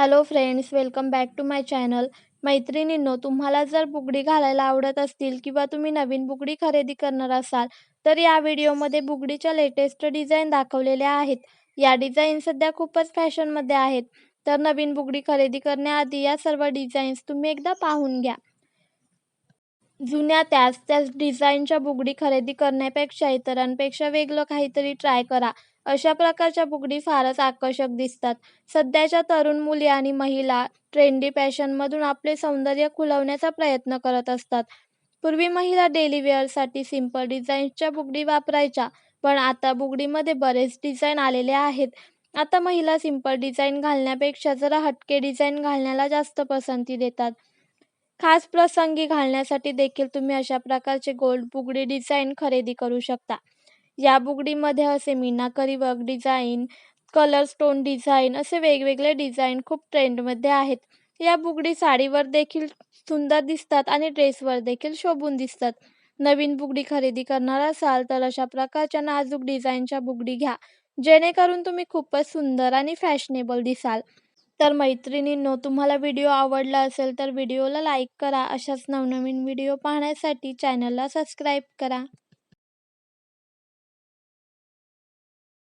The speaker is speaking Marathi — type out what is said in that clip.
Hello friends welcome back to my channel मैत्रिणींनो तुम्हाला जर बुगडी घालायला आवडत असतील किंवा तुम्ही नवीन बुगडी खरेदी करणार असाल तर या व्हिडिओमध्ये बुगडीच्या लेटेस्ट डिझाईन दाखवलेल्या आहेत. या डिझाईन सध्या खूपच फॅशनमध्ये आहेत. तर नवीन बुगडी खरेदी करण्याआधी या सर्व डिझाईन्स तुम्ही एकदा पाहून घ्या. जुन्या त्याच त्याच डिझाईनच्या बुगडी खरेदी करण्यापेक्षा इतरांपेक्षा वेगळं काहीतरी ट्राय करा. अशा प्रकारच्या बुगडी फारच आकर्षक दिसतात. सध्याच्या तरुण मुली आणि महिला ट्रेंडी फॅशनमधून आपले सौंदर्य खुलवण्याचा प्रयत्न करत असतात. पूर्वी महिला डेली वेअरसाठी सिंपल डिझाईन्सच्या बुगडी वापरायच्या पण आता बुगडीमध्ये बरेच डिझाईन आलेले आहेत. आता महिला सिंपल डिझाईन घालण्यापेक्षा जरा हटके डिझाईन घालण्याला जास्त पसंती देतात. खास प्रसंगी घालण्यासाठी देखील तुम्ही अशा प्रकारचे गोल्ड बुगडी डिझाईन खरेदी करू शकता. या बुगडीमध्ये असे meenakari work design colour stone design असे वेगवेगळे डिझाईन खूप ट्रेंडमध्ये आहेत. या बुगडी साडीवर देखील सुंदर दिसतात आणि ड्रेसवर देखील शोभून दिसतात. नवीन बुगडी खरेदी करणार असाल तर अशा प्रकारच्या नाजूक डिझाईनच्या बुगडी घ्या. जेणेकरून तुम्ही खूपच सुंदर आणि फॅशनेबल दिसाल. तर मैत्रिणींनो तुम्हाला व्हिडिओ आवडला असेल तर व्हिडिओला लाईक करा. अशाच नवनवीन व्हिडिओ पाहण्यासाठी चॅनलला सबस्क्राईब करा.